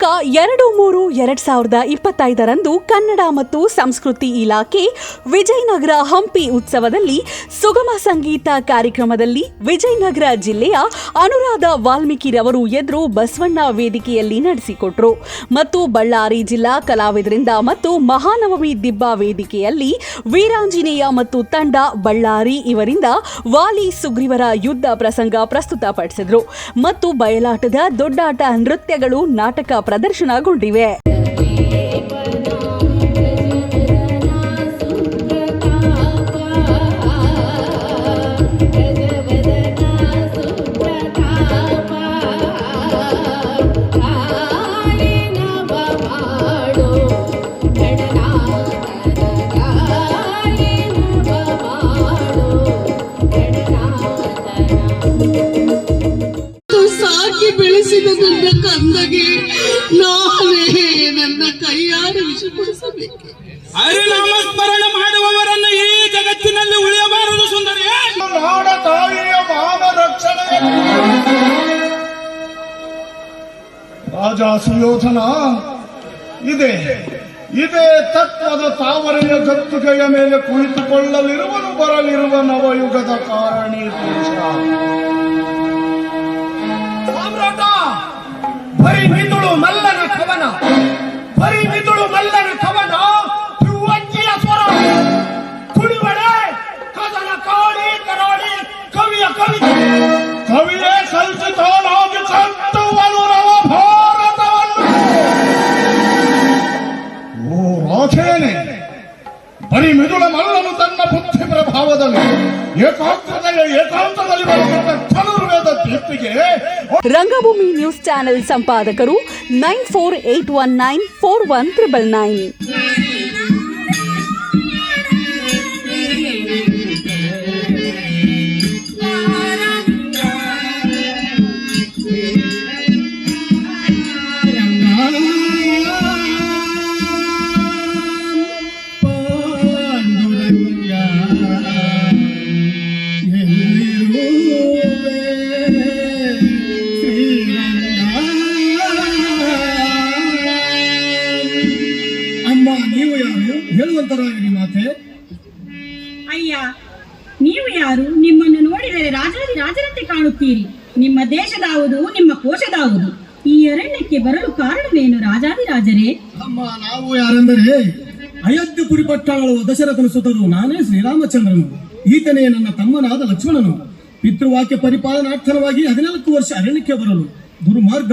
ದಿನಾಂಕ ಎರಡು ಮೂರು ಎರಡ್ ಸಾವಿರದ ಇಪ್ಪತ್ತೈದರಂದು ಕನ್ನಡ ಮತ್ತು ಸಂಸ್ಕೃತಿ ಇಲಾಖೆ ವಿಜಯನಗರ ಹಂಪಿ ಉತ್ಸವದಲ್ಲಿ ಸುಗಮ ಸಂಗೀತ ಕಾರ್ಯಕ್ರಮದಲ್ಲಿ ವಿಜಯನಗರ ಜಿಲ್ಲೆಯ ಅನುರಾಧ ವಾಲ್ಮೀಕಿರವರು ಎದುರು ಬಸವಣ್ಣ ವೇದಿಕೆಯಲ್ಲಿ ನಡೆಸಿಕೊಟ್ರು. ಮತ್ತು ಬಳ್ಳಾರಿ ಜಿಲ್ಲಾ ಕಲಾವಿದರಿಂದ ಮತ್ತು ಮಹಾನವಮಿ ದಿಬ್ಬ ವೇದಿಕೆಯಲ್ಲಿ ವೀರಾಂಜನೇಯ ಮತ್ತು ತಂಡ ಬಳ್ಳಾರಿ ಇವರಿಂದ ವಾಲಿ ಸುಗ್ರೀವರ ಯುದ್ಧ ಪ್ರಸಂಗ ಪ್ರಸ್ತುತಪಡಿಸಿದರು. ಮತ್ತು ಬಯಲಾಟದ ದೊಡ್ಡಾಟ ನೃತ್ಯಗಳು ನಾಟಕ ಪ್ರದರ್ಶನಗೊಂಡಿವೆ. ಸಾಕಿ ಬೆಳೆಸಿದ ಕಂದಗೆ ನಾನೇ ನನ್ನ ಕೈಯಾರೆ ವಿಷಪಡಿಸಬೇಕು ಹರಿನಾಮಸ್ಮರಣ ಮಾಡುವವರನ್ನು ಈ ಜಗತ್ತಿನಲ್ಲಿ ಉಳಿಯಬಾರದು ಸುಂದರಿ. ನಾಡ ತಾಯಿಯ ಭಾವ ರಕ್ಷಣೆ ರಾಜ ಸುಯೋಧನ ಇದೆ ಇದೇ ತತ್ವದ ತಾವರೆಯ ಗತ್ತುಗೆಯ ಮೇಲೆ ಕುಳಿತುಕೊಳ್ಳಲಿರುವನು ಬರಲಿರುವ ನವಯುಗದ ಕಾರಣಿ ಪುರುಷ ಸಾಮ್ರಾಟ ಮಿದುಳು ಮಲ್ಲನ ಕವನ ಧ್ರುವಂಜಿಯ ಸ್ವರ. ಕುಡಿವಡೆ ಕದನ ಕಾಡಿ ಕರಾಡಿ ಕವಿಯ ಕವಿ. ಕವಿಯೇ ಕಲ್ಪಿತನಾಗಿ ಕಟ್ಟುವನು ನವ ಭಾರತವನ್ನು. ಓ ರಾಧೇನೆ, ಬರೀ ಮಿದುಳ ಮಲ್ಲನು ತನ್ನ ಬುದ್ಧಿ ಪ್ರಭಾವದಲ್ಲಿ ಏಕಾಂತದಲ್ಲಿ ಏಕಾಂತದಲ್ಲಿ ಬರುತ್ತಿದ್ದ ಧನುರ್ವೇದ ದೀಪ್ತಿಗೆ ರಂಗಭೂಮಿ news channel ಸಂಪಾದಕರು nine four eight one nine four one triple nine. ನೀವು ಯಾರು? ನಿಮ್ಮನ್ನು ನೋಡಿದರೆ ರಾಜಾದಿ ರಾಜರಂತೆ ಕಾಣುತ್ತೀರಿ. ನಿಮ್ಮ ದೇಶದಾವುದು ನಿಮ್ಮ ಕೋಶದಾವುದು ಈ ಅರಣ್ಯಕ್ಕೆ ಬರಲು ಕಾರಣವೇನು ರಾಜಾದಿ ರಾಜರೇ ಅಮ್ಮ ನಾವು ಯಾರೆಂದರೆ ಅಯೋಧ್ಯಪುರಿ ಪಟ್ಟಾಳು ದಶರಥನ ಸುತರು ನಾನೇ ಶ್ರೀರಾಮಚಂದ್ರನು. ಈತನೇ ನನ್ನ ತಮ್ಮನಾದ ಲಕ್ಷ್ಮಣನು. ಪಿತೃವಾಕ್ಯ ಪರಿಪಾಲನಾರ್ಥನವಾಗಿ ಹದಿನಾಲ್ಕು ವರ್ಷ ಅರಣ್ಯಕ್ಕೆ ಬರಲು ದುರ್ಮಾರ್ಗ